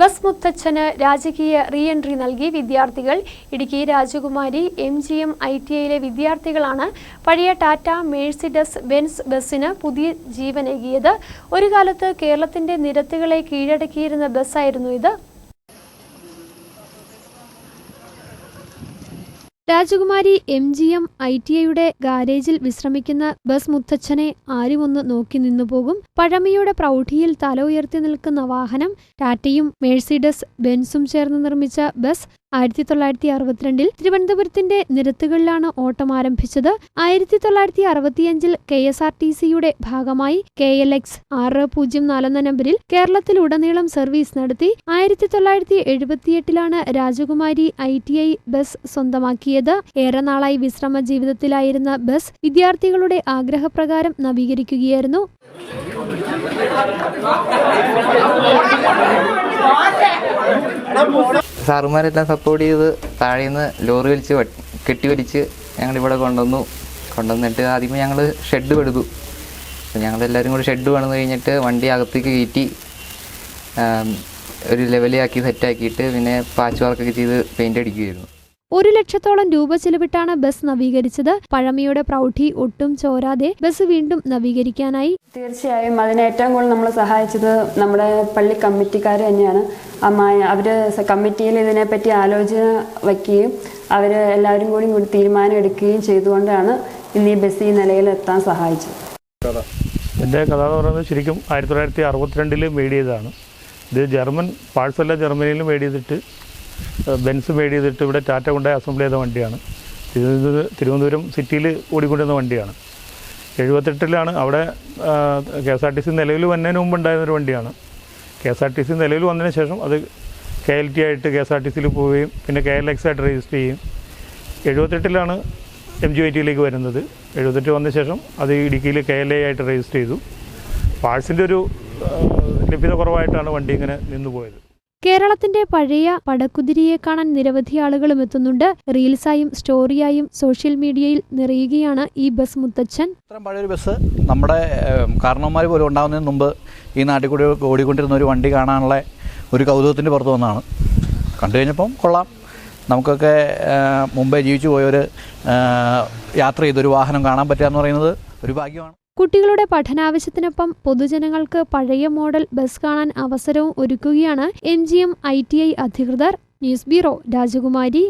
Bus മുത്തച്ഛന് രാജകീയ re entry നൽകി വിദ്യാർത്ഥികൾ. Idukki Rajakumari M G M I T ഐയിലെ വിദ്യാർത്ഥികളാണ് പഴയ ടാറ്റ മേഴ്സിഡസ് ബെൻസ് ബസ്സിന് പുതിയ ജീവനേകിയത്. ഒരു കാലത്ത് കേരളത്തിന്റെ നിരത്തുകളെ കീഴടക്കിയിരുന്ന ബസ്സായിരുന്നു ഇത്. Rajakumari M G M I T ഐയുടെ ഗാരേജിൽ വിശ്രമിക്കുന്ന ബസ് മുത്തച്ഛനെ ആരും ഒന്ന് നോക്കി നിന്നു പോകും. പഴമയുടെ പ്രൗഢിയിൽ തല ഉയർത്തി നിൽക്കുന്ന വാഹനം ടാറ്റയും മേഴ്സിഡസ് ബെൻസും ചേർന്ന് നിർമ്മിച്ച ബസ് ആയിരത്തി തൊള്ളായിരത്തി അറുപത്തിരണ്ടിൽ തിരുവനന്തപുരത്തിന്റെ നിരത്തുകളിലാണ് ഓട്ടം ആരംഭിച്ചത് ആയിരത്തി തൊള്ളായിരത്തി അറുപത്തിയഞ്ചിൽ കെ എസ് ആർ ടി സിയുടെ ഭാഗമായി കെ എൽ എക്സ് ആറ് പൂജ്യം നാലെന്ന നമ്പറിൽ കേരളത്തിലുടനീളം സർവീസ് നടത്തി. ആയിരത്തി തൊള്ളായിരത്തി എഴുപത്തിയെട്ടിലാണ് രാജകുമാരി ഐ ടി ഐ ബസ് സ്വന്തമാക്കിയത്. ഏറെ നാളായി വിശ്രമ ജീവിതത്തിലായിരുന്ന ബസ് വിദ്യാർത്ഥികളുടെ ആഗ്രഹപ്രകാരം നവീകരിക്കുകയായിരുന്നു. സാറുമാരെല്ലാം സപ്പോർട്ട് ചെയ്ത് താഴെ നിന്ന് ലോറി വലിച്ച് കെട്ടി വലിച്ച് ഞങ്ങളിവിടെ കൊണ്ടുവന്നു. കൊണ്ടുവന്നിട്ട് ആദ്യമേ ഞങ്ങൾ ഷെഡ് എടുത്തു അപ്പോൾ ഞങ്ങളെല്ലാവരും കൂടി ഷെഡ് പണിത് കഴിഞ്ഞിട്ട് വണ്ടി അകത്തേക്ക് കയറ്റി ഒരു ലെവലാക്കി സെറ്റാക്കിയിട്ട് പിന്നെ പാച്ച് വർക്കൊക്കെ ചെയ്ത് പെയിന്റ് അടിക്കുകയായിരുന്നു. ഒരു ലക്ഷത്തോളം രൂപ ചെലവിട്ടാണ് ബസ് നവീകരിച്ചത്. പഴമയുടെ പ്രൗഢി ഒട്ടും ചോരാതെ ബസ് വീണ്ടും നവീകരിക്കാനായി. തീർച്ചയായും അതിന് ഏറ്റവും കൂടുതൽ നമ്മളെ സഹായിച്ചത് നമ്മുടെ പള്ളി കമ്മിറ്റിക്കാർ തന്നെയാണ്. അമ്മായ അവർ കമ്മിറ്റിയിൽ ഇതിനെപ്പറ്റി ആലോചന വയ്ക്കുകയും അവർ എല്ലാവരും കൂടി കൂടി തീരുമാനം എടുക്കുകയും ചെയ്തുകൊണ്ടാണ് ഇന്ന് ഈ ബസ് ഈ നിലയിൽ എത്താൻ സഹായിച്ചത്. എന്റെ കഥ എന്ന് പറയുന്നത് ശരിക്കും ആയിരത്തി തൊള്ളായിരത്തി അറുപത്തിരണ്ടിൽ മെയ്ഡ് ചെയ്തതാണ്. ഇത് ജർമ്മൻ പാഴ്സല്ല ജർമ്മനിയിൽ മെയ്ഡ് ചെയ്തിട്ട് ബെൻസ് മെയ്ഡ് ചെയ്തിട്ട് ഇവിടെ ടാറ്റ കൊണ്ടുപോയി അസംബിൾ ചെയ്ത വണ്ടിയാണ്. തിരുവനന്തപുരം തിരുവനന്തപുരം സിറ്റിയിൽ ഓടിക്കൊണ്ടിരുന്ന വണ്ടിയാണ്. എഴുപത്തെട്ടിലാണ് അവിടെ K S R T C നിലവിൽ വന്നതിന് മുമ്പ് ഉണ്ടായിരുന്നൊരു വണ്ടിയാണ്. K S R T C നിലവിൽ വന്നതിന് ശേഷം അത് കെ എൽ ടി ആയിട്ട് കെ എസ് ആർ ടി സിയിൽ പോവുകയും പിന്നെ കെ എൽ എക്സ് ആയിട്ട് രജിസ്റ്റർ ചെയ്യും എഴുപത്തെട്ടിലാണ് എം ജി ഐ ടിയിലേക്ക് വരുന്നത്. എഴുപത്തെട്ട് വന്ന ശേഷം അത് ഇടുക്കിയിൽ കെ എൽ എ ആയിട്ട് രജിസ്റ്റർ ചെയ്തു. പാഴ്സിന്റെ ഒരു ലഭ്യത കുറവായിട്ടാണ് വണ്ടി ഇങ്ങനെ നിന്നു പോയത്. കേരളത്തിന്റെ പഴയ പടക്കുതിരിയെ കാണാൻ നിരവധി ആളുകളും എത്തുന്നുണ്ട്. റീൽസായും സ്റ്റോറിയായും സോഷ്യൽ മീഡിയയിൽ നിറയുകയാണ് ഈ ബസ് മുത്തച്ഛൻ. ബസ് നമ്മുടെ കാരണവന്മാർ പോലും ഉണ്ടാകുന്നതിന് മുമ്പ് ഈ നാട്ടിൽ കൂടി ഓടിക്കൊണ്ടിരുന്ന ഒരു വണ്ടി കാണാനുള്ള ഒരു കൗതുകത്തിന്റെ പുറത്ത് വന്നതാണ്. കണ്ടു കഴിഞ്ഞപ്പം കൊള്ളാം. നമുക്കൊക്കെ മുമ്പേ ജീവിച്ചു പോയൊരു യാത്ര ചെയ്തൊരു വാഹനം കാണാൻ പറ്റുക എന്ന് പറയുന്നത് ഒരു ഭാഗ്യമാണ്. കുട്ടികളുടെ പഠനാവശ്യത്തിനൊപ്പം പൊതുജനങ്ങൾക്ക് പഴയ മോഡൽ ബസ് കാണാൻ അവസരവും ഒരുക്കുകയാണ് M G M I T I അധികൃതർ. News bureau Rajakumari.